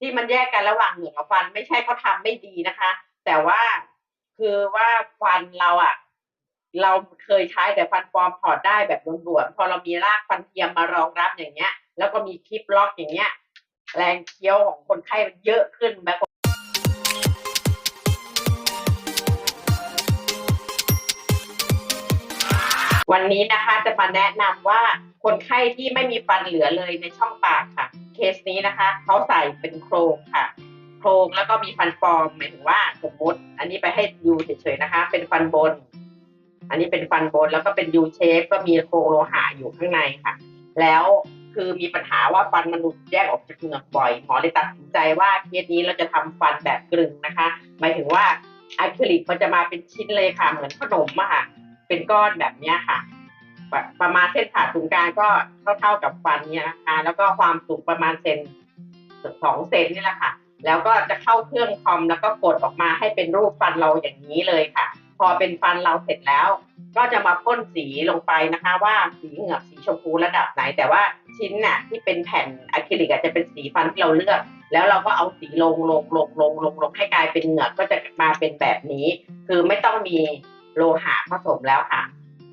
ที่มันแยกกันระหว่างเหงือกกับฟัน ไม่ใช่เขาทำไม่ดีนะคะ แต่ว่าคือว่าฟันเราอะเราเคยใช้แต่ฟันปลอมถอดได้แบบด่วนๆพอเรามีรากฟันเทียมมารองรับอย่างเงี้ย แล้วก็มีคลิปล็อกอย่างเงี้ย แรงเคี้ยวของคนไข้มันเยอะขึ้นแบบ วันนี้นะคะจะมาแนะนำว่าคนไข้ที่ไม่มีฟันเหลือเลยในช่องปากค่ะ เคสนี้นะคะเขาใส่เป็นโครงค่ะ โครงแล้วก็มีฟันปลอมหมายถึงว่าสมมติ อันนี้ไปให้ดูเฉยๆนะคะ เป็นฟันบน อันนี้เป็นฟันบนแล้วก็เป็น U shape ก็มีโครงโลหะอยู่ข้างในค่ะ แล้วคือมีปัญหาว่าฟันมันหลุดแยกออกจากเหงือกบ่อยหมอเลยตัดสินใจว่าเคสนี้เราจะทำฟันแบบกลึงนะคะ หมายถึงว่าอะคริลิกมันจะมาเป็นชิ้นเลยค่ะเหมือนขนมอะค่ะ เป็นก้อนแบบเนี้ยค่ะ ประมาณเส้นผ่าศูนย์กลางก็เท่าเท่าๆกับฟันเนี่ยนะคะ แล้วก็ความสูงประมาณเซนสองเซนนี่แหละค่ะ แล้วก็จะเข้าเครื่องคอมแล้วก็กดออกมาให้เป็นรูปฟันเราอย่างนี้เลยค่ะ พอเป็นฟันเราเสร็จแล้ว ก็จะมาพ่นสีลงไปนะคะ ว่าสีเหงือกสีชมพูระดับไหน แต่ว่าชิ้นน่ะที่เป็นแผ่นอะคริลิกจจะเป็นสีฟันที่เราเลือก แล้วเราก็เอาสีลงลงลงลงลงลงให้กลายเป็นเหงือกก็จะมาเป็นแบบนี้ คือไม่ต้องมี โลหะผสมแล้วค่ะ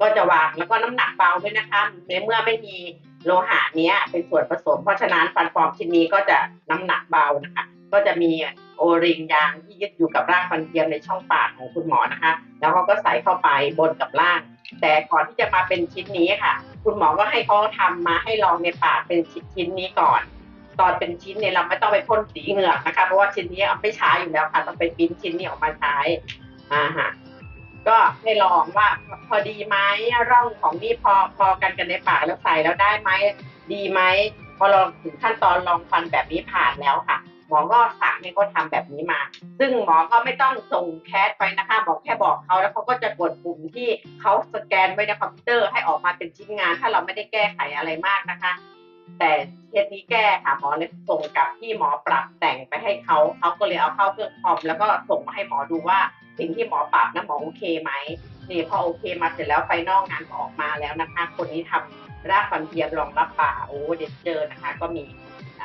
ก็จะวางแล้วก็น้ำหนักเบาด้วยนะคะในเมื่อไม่มีโลหะเนี้ยเป็นส่วนผสม เพราะฉะนั้นฟันปลอมชิ้นนี้ก็จะน้ำหนักเบานะคะ ก็จะมีโอริงยางที่ยึดอยู่กับรากฟันเทียมในช่องปากของคุณหมอนะคะ แล้วเขาก็ใส่เข้าไปบนกับล่าง แต่ก่อนที่จะมาเป็นชิ้นนี้ค่ะ คุณหมอก็ให้เขาทำมาให้ลองในปากเป็นชิ้นนี้ก่อน ตอนเป็นชิ้นเนี่ยเราไม่ต้องไปพ่นสีเหงือกนะคะ เพราะว่าชิ้นนี้เอาไม่ใช้อยู่แล้วค่ะ ต้องไปปิ้นชิ้นนี้ออกมาใช้อ่าฮะ ก็ให้ลองว่าพอดีไหมร่องของนี่พอพอกันกันในปากแล้วใส่แล้วได้ไหมดีไหมพอเราถึงขั้นตอนลองฟันแบบนี้ผ่านแล้วค่ะ หมอก็สั่งให้เขาทำแบบนี้มา ซึ่งหมอก็ไม่ต้องส่งแคสไปนะคะบอกแค่บอกเขาแล้วเขาก็จะกดปุ่มที่เขาสแกนไว้ในคอมพิวเตอร์ให้ออกมาเป็นชิ้นงาน ถ้าเราไม่ได้แก้ไขอะไรมากนะคะ แต่เคสนี้แก้ค่ะหมอเลยส่งกลับที่หมอปรับแต่งไปให้เขาเขาก็เลยเอาเข้าเครื่องคอมแล้วก็ส่งมาให้หมอดูว่าสิ่งที่หมอปรับนะหมอโอเคไหมนี่พอโอเคมาเสร็จแล้วไฟนอกงานออกมาแล้วนะคะ คนนี้ทำรากฟันเทียมรองรับป่าโอ้เด็ดเจอนะคะ ก็มี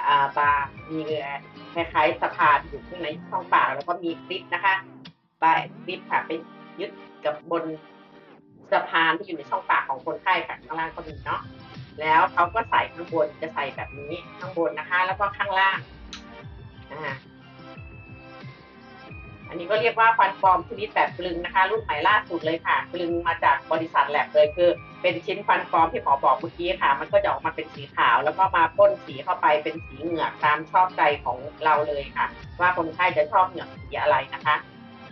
อ่าบาร์มีเรือคล้ายๆสะพานอยู่ข้างในช่องปากแล้วก็มีคลิปนะคะปลาคลิปค่ะไปยึดกับบนสะพานที่อยู่ในช่องปากของคนไข้ค่ะข้างล่างก็มีเนาะ แล้วเขาก็ใส่ข้างบนจะใส่แบบนี้ข้างบนนะคะ แล้วก็ข้างล่างอันนี้ก็เรียกว่าฟันปลอมชนิดแบบกลึงนะคะ รุ่นใหม่ล่าสุดเลยค่ะกลึงมาจากบริษัทแลบเลยคือ เป็นชิ้นฟันปลอมที่หมอบอกเมื่อกี้ค่ะ มันก็จะออกมาเป็นสีขาว แล้วก็มาพ่นสีเข้าไปเป็นสีเหงือกตามชอบใจของเราเลยค่ะ ว่าคนไข้จะชอบเหงือกสีอะไรนะคะ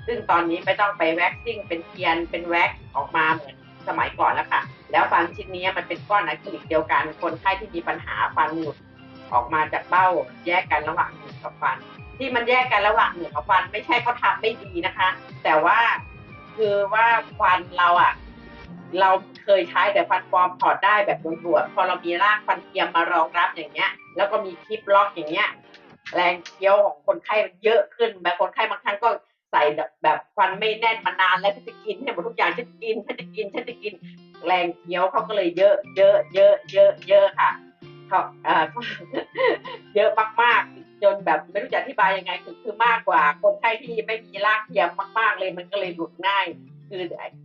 ซึ่งตอนนี้ไม่ต้องไปแว็กซิ่งเป็นเทียนเป็นแว็กออกมาเหมือน สมัยก่อนแล้วค่ะ แล้วฟันชิ้นนี้มันเป็นก้อนอะคริลิกเดียวกัน คนไข้ที่มีปัญหาฟันหลุดออกมาจากเบ้าแยกกันระหว่างเหงือกับฟัน ที่มันแยกกันระหว่างเหงือกับฟัน ไม่ใช่เขาทำไม่ดีนะคะ แต่ว่าคือว่าฟันเราอะเราเคยใช้แต่ฟันปลอมถอดได้แบบด่วนๆพอเรามีรากฟันเทียมมารองรับอย่างเงี้ย แล้วก็มีคลิปล็อกอย่างเงี้ย แรงเคี้ยวของคนไข้มันเยอะขึ้นแบบคนไข้บางครั้งก็ ส่แบบแบบฟันไม่แน่นมานานแล้วฉันจะกินให้หมดทุกอย่างฉันจะกินฉันจะกินฉันจะกินแรงเคี้ยวเขาก็เลยเยอะ เยอะ เยอะ เยอะ เยอะค่ะเขาเอ่อเยอะมากๆจนแบบไม่รู้จะอธิบายยังไงคือคือมากกว่า คนไข้ที่ไม่มีรากเทียมมากๆเลยมันก็เลยหลุดง่าย คือ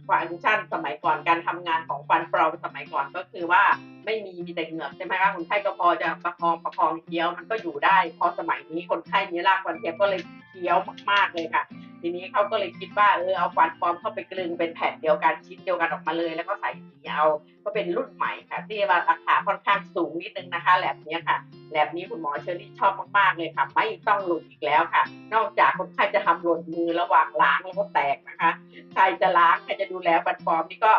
ฟังก์ชันสมัยก่อนการทำงานของฟันปลอมสมัยก่อนก็คือว่าไม่มีมีแต่เหงือกใช่ไหมคะคนไข้ก็พอจะประคองประคองเคี้ยวมันก็อยู่ได้ พอสมัยนี้คนไข้มีรากฟันเทียมก็เลยเคี้ยวมากๆเลยค่ะ ทีนี้เขาก็เลยคิดว่าเออเอาฟันปลอมเข้าไปกลึงเป็นแผ่นเดียวกันชิ้นเดียวกันออกมาเลย แล้วก็ใส่สีเอาก็เป็นรุ่นใหม่ค่ะที่ว่าราคาค่อนข้างสูงนิดนึงนะคะแลบเนี้ยค่ะแลบนี้คุณหมอเชอรี่ชอบมากๆเลยค่ะไม่ต้องหลุดอีกแล้วค่ะ นอกจากคนไข้จะทำหล่นมือระหว่างล้างแล้วก็แตกนะคะใครจะล้างใครจะดูแลฟันปลอมนี่ก็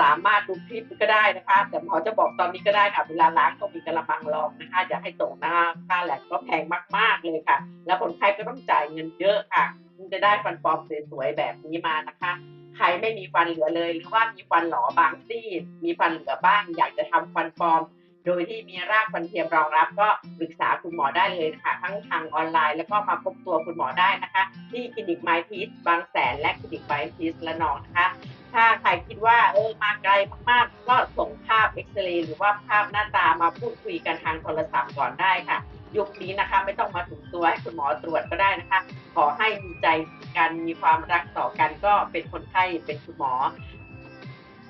สามารถดูคลิปก็ได้นะคะ แต่หมอจะบอกตอนนี้ก็ได้ค่ะ เวลาล้างต้องมีกระมังรองนะคะอย่าให้ตกนะคะค่าแลบก็แพงมากๆเลยค่ะ แล้วคนไข้ก็ต้องจ่ายเงินเยอะค่ะ จะได้ฟันปลอมสวยๆแบบนี้มานะคะ ใครไม่มีฟันเหลือเลย หรือว่ามีฟันหลอบางซี่ มีฟันเหลือบ้าง อยากจะทำฟันปลอม โดยที่มีรากฟันเทียมรองรับ ก็ปรึกษาคุณหมอได้เลยนะคะทั้งทางออนไลน์ แล้วก็มาพบตัวคุณหมอได้นะคะ ที่คลินิกไมทีสบางแสนและคลินิกไมทีสละนองนะคะถ้าใครคิดว่าเออมาไกลมากๆ ก็ส่งภาพเอ็กซเรย์หรือว่าภาพหน้าตามาพูดคุยกันทางโทรศัพท์ก่อนได้ค่ะ ยุคนี้นะคะ ไม่ต้องมาถึงตัวให้คุณหมอตรวจก็ได้นะคะ ขอให้มีใจกันมีความรักต่อกันก็เป็นคนไข้เป็นคุณหมอ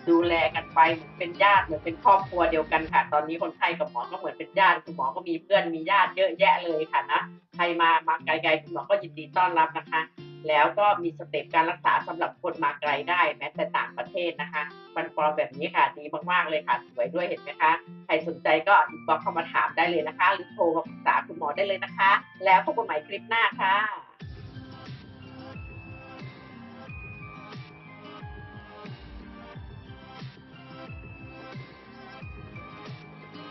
ดูแลกันไปเหมือนเป็นญาติเหมือนเป็นครอบครัวเดียวกันค่ะ ตอนนี้คนไข้กับหมอก็เหมือนเป็นญาติคุณหมอก็มีเพื่อนมีญาติเยอะแยะเลยค่ะนะใครมามาไกลๆคุณหมอก็ยินดีต้อนรับนะคะ แล้วก็มีสเต็ปการรักษาสำหรับคนมาไกลได้แม้แต่ต่างประเทศนะคะฟันปลอมแบบนี้ค่ะดีมากๆเลยค่ะสวยด้วยเห็นไหมคะ ใครสนใจก็อินบ็อกเข้ามาถามได้เลยนะคะ หรือโทรมาปรึกษาคุณหมอได้เลยนะคะ แล้วพบกันใหม่คลิปหน้าค่ะ